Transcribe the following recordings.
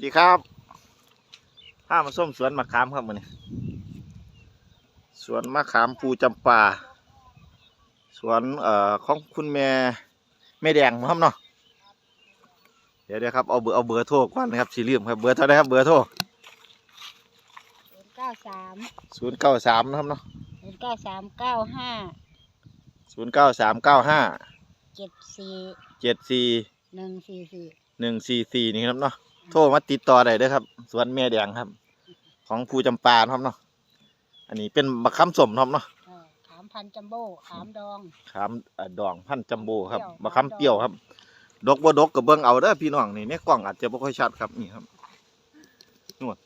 สดีครับพามาส้มสวนมะขามครับมื้อนี้สวนมะขามภูจำปาสวนเอ่อของคุณแม่แม่แดงครับเนาะเดี๋ยวเดี๋ยวครับเอาเบอร์เอาเบอร์โทรก่อนนะครับสีลืมครับเบอร์เท่าไหรครับเบอร์โทรศูนย์เก้าสามศูนย์เก้าสามนะครับเนาะศูนย์เก้าสามเก้าห้าศูนย์เก้าสามเก้าห้าเจ็ดสี่เจ็ดสี่หนึ่งสี่สี่หนึ่งสี่สี่นี่ครับเนาะ โทรมาติดต่อได้เด้อครับ สวนแม่แดงครับ ของภูจำปาครับเนาะอันนี้เป็นมะขามสมครับเนาะเออขามพันจัมโบ้ขามดอง ขามเอ่อดองพันธุ์จัมโบ้ครับเปรี้ยวมะขามเปรี้ยวครับ ดกบ่ดกกับเบิ่งเอาเด้อพี่น้องนี่ในกล้องอาจจะบ่ค่อยชัดครับนี่ครับนู่น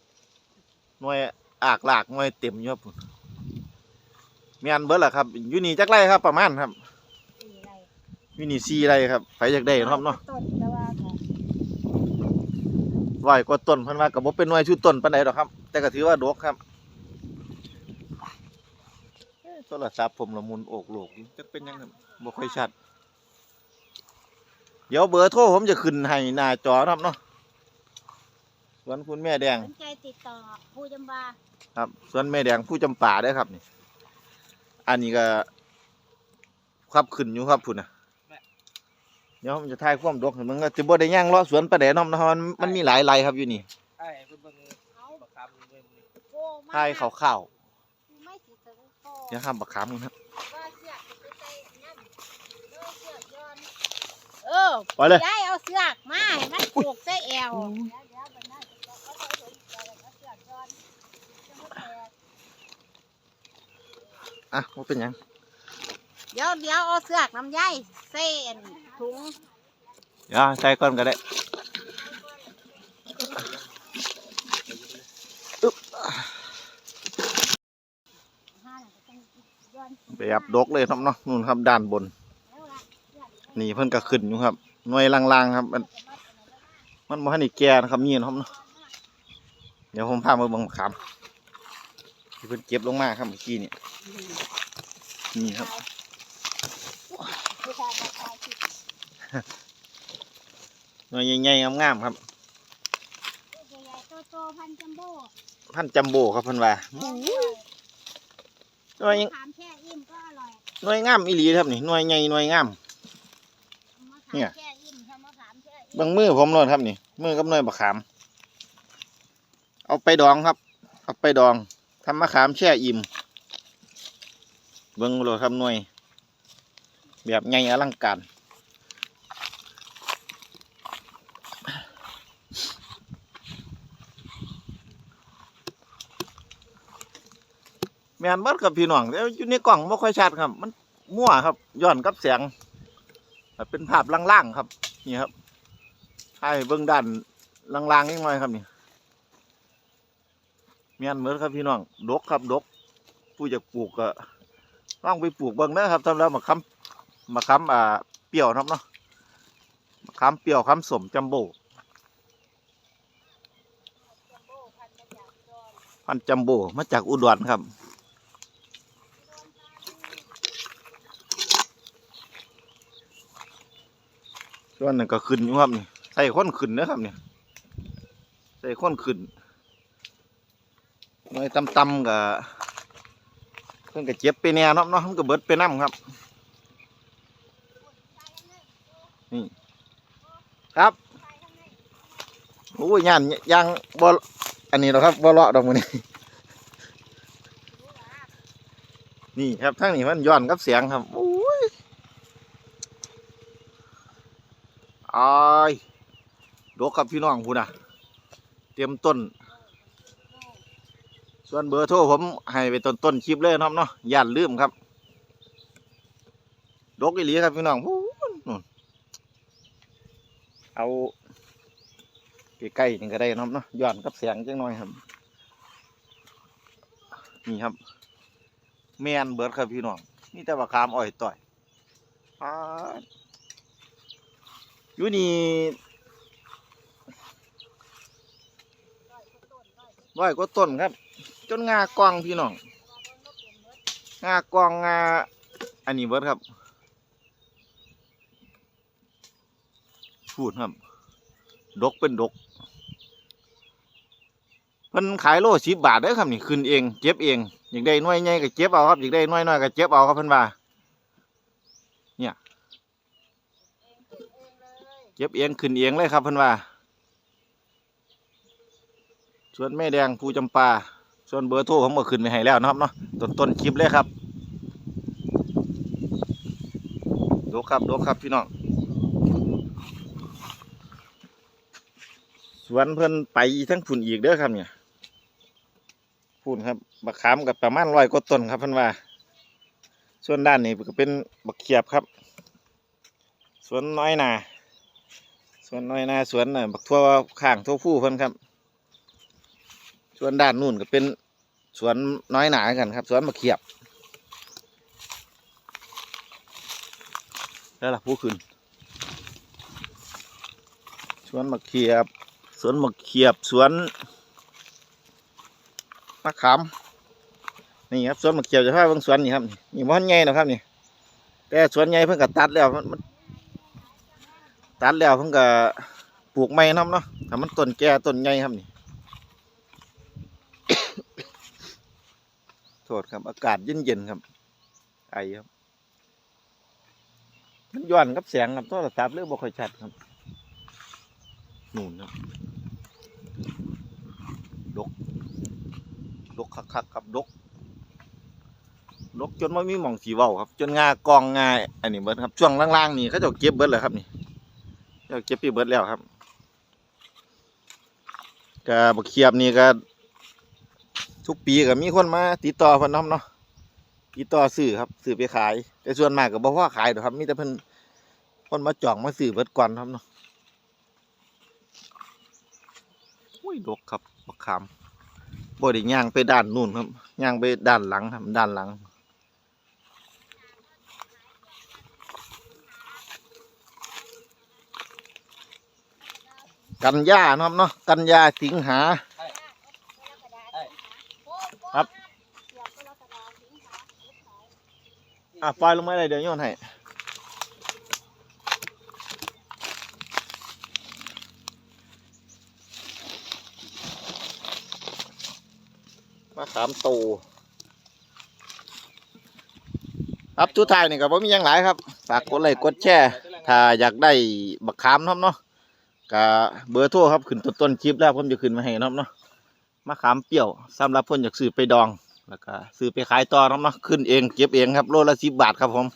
หน่วยอากลากหน่วยเต็มอยู่ครับพุ่นแม่นเบิดล่ะครับอยู่นี่จักไรครับประมาณครับ สี่ไรอยู่นี่4ไรครับไผอยากได้เนาะครับเนาะ ต้นแต่ว่าก็ ร้อยกว่าต้นเพิ่นว่าก็บ่เป็นหน่วยชุดต้นปานใดดอกครับ แต่ก็ถือว่าดกครับเอ้ยโทรศัพท์ผมละมุนโอกโลกอยู่จักเป็นหยังครับบ่ค่อยชัด เดี๋ยวเบอร์โทรผมจะขึ้นให้หน้าจอนะครับเนาะสวนคุณแม่แดงสนใจติดต่อผู้จำบาครับสวนแม่แดงผู้จำป่าได้อครับนี่ อันนี้ก็ครับขึ้นอยู่ครับพุ่นนะ เดี๋ยวผมจะถ่ายความดกให้มันก็จะบ่ได้ย่างเลาะสวนประเดะเนาะนะครับมันมันมีหลายไรครับอยู่นี่ใช่เพิ่นเบิ่งเอาบักคำเบิ่งโก้มาถ่ายข้าวไม่สิถึงโก้ๆเดี๋ยวห้ามบักขามกันครับว่าเสือกไปใส่นั่นเออเสือกย้อนเออไปเลยย้ายเอาเสือกมาให้มันผูกใส่แอวเดี๋ยวเดี๋ยวมันน่าจะเอาใส่ถุงใส่แล้วก็เสือกย้อนจะบ่แตกอะว่าเป็นหยังเดี๋ยวเดี๋ยวเอาเสือกน้ำใยเส้น ถุงเดี๋ยวใส่ก่อนก็ได้แบบดกเลยครับเนาะนู่นครับด้านบน นี่เพิ่นก็ขึ้นอยู่ครับหน่วยลางๆครับ มันมันบ่ทันได้แก่นะครับนี่นะครับเนาะเดี๋ยวผมพามาเบิ่งขามที่เพิ่นเก็บลงมาครับเมื่อกี้นี่นี่ครับ หน่วยใหญ่ๆงามๆครับโตๆพันจัมโบ้พันจัมโบ้ครับเพิ่นว่าหน่วยถามแค่อิ่มก็อร่อยหน่วยงามอีหลีครับนี่หน่วยใหญ่หน่วยงามมะเนี่ขายมแค่อิ่มทำมะขามแค่อิ่มเบิ่งมือผมเลยครับนี่มือกับหน่วยมะขาม เอาไปดองครับ เอาไปดองทำมะขามแช่อิ่มเบิ่งเลยครับหน่วย แบบใหญ่อลังการ ม่นเบิดกับพี่น้องแต่อยู่ในกล่องไม่ค่อยชัดครับ มันมั่วครับย้อนกับแสงเป็นภาพล่างๆครับ นี่ครับให้เบื้องด้านล่างๆนิดหน่อยครับนี่เมียนเหมือนครับพี่น้องดกครับดก ผู้จะปลูกก็ต้องไปปลูกเบิ่งนะครับทำแล้วมาค้ำมาค้ำอ่าเปรี้ยวครับเนาะมะค้ำเปรี้ยวค้ำสมจัมโบ้พันจัมโบ้มาจากอุดรครับ ส่วนหนึ่งก็ขึ้นอยู่ครับนี่ใส่ข้นขึ้นนะครับเนี่ยใส่ข้นขึ้นหน่อยตำๆกับเพิ่นก็เจ็บไปแน่เนาะเนาะมันก็เบิดไปน้ำครับนี่ครับโอ้ยย่านยางบ่อันนี้หรอกครับบ่เลาะดอกมันนี่นี่ครับทั้งนี้มันย้อนกับเสียงครับโอ้ยอายดกครับพี่น้องพูนะเตรียมต้น ส่วนเบอร์โทรผมให้ไปต้นต้นคลิปเลยครับเนาะย่านลืมครับ ดกอีหลีครับพี่น้องพูนนู่นเอาใกล้ๆนี่ก็ได้นะครับเนาะย้อนกับแสงจังหน่อยครับ นี่ครับ แมนเบิร์ดครับพี่น้องนี่แต่ว่าคามอ้อยต่อย อยู่นี่ร้อยกว่าต้นครับ จนงากวางพี่น้องงากวางงาอันนี้เบิดครับพูดครับ ดกเป็นดกพิ่นขายโล10บบาทเด้ครับนี่ขึ้นเองเก็บเอง อยากได้น่วยใหญ่ก็เก็บเอาครับอยากได้น่วยน้อยก็เก็บเอาครับเพิ่นว่า เก็บเอียงขึ้นเอียงเลยครับเพิ่นว่าส่วนแม่แดงภูจำปาส่วนเบอร์โทรผมก็ขึ้นไปให้แล้วนะครับเนาะต้นต้นคลิปเลยครับดูครับดูครับพี่น้องสวนเพิ่อนไปทั้งฝุ่นอีกเด้อครับเนี่ยฝุ่นครับบักขามกับประมาณร้อยกว่าต้นครับเพิ่นว่า ส่วนด้านนี้ก็เป็นบักเขียบครับ สวนน้อยนา สวนน้อยนาสวนน่ะบักทั่วข้างทั่วผู้เพิ่นครับสวนด้านนู่นก็เป็นสวนน้อยหนากันครับ สวนมะเขียบ แล้วล่ะผู้ขึ้นสวนมะเขียบ สวนมะเขียบสวนมะขามนี่ครับสวนมะเขียบจะพาเบิ่งสวนนี่ครับนี่มันใหญ่นะครับนี่แต่สวนใหญ่เพิ่นก็ตัดแล้วมัน ตัดแล้วเพิ่งก็ปลูกไม้นํเนาะถ้ามันต้นแก่ต้นใหญ่ครับนี่ โทษครับ อากาศเย็นๆครับ ไอครับ มันย้อนกับแสงครับโทรศัพท์เรื่องบ่ค่อยชัดครับนู่นครับดกดกคักๆครับดกดกจนไม่มีหม่องสีเว้าครับ จนงากองงาอันนี้เบิดครับ ช่วงล่างๆนี่เขาจะเก็บเบิดเลยครับนี่ เดี๋ยวเก็บไปเบิดแล้วครับก็บักเขียบนี่ก็ทุกปีก็มีคนมาติดต่อเพิ่นเนาะเนาะติดต่อซื้อครับซื้อไปขาย แต่ส่วนมากก็บ่พอขายดอกครับมีแต่เพิ่นคนมาจองมาซื้อเบิดก่อนครับเนาะอุ้ยดกครับบักขามบ่ได้ย่างไปด้านนู่นครับย่างไปด้านหลังครับด้านหลัง กันยาเนาะครับเนาะกันยาสิงหา ครับ อะปล่อยลงมาเลยเดี๋ยวโยนให้มาขามโตครับทุกทายนี่ก็บ่มีหยังหลายครับ ฝากกดไลค์กดแชร์ถ้าอยากได้บักขามเนาะครับเนาะ กะเบอร์โทรครับขึ้นต้นต้นคลิปแล้วผมจะขึ้นมาให้เนาะเนาะมะขามเปรี้ยวสำหรับคนอยากซื้อไปดองแล้วก็ซื้อไปขายต่อเนาะเนาะขึ้นเองเก็บเองครับโลละสิบบาทครับผม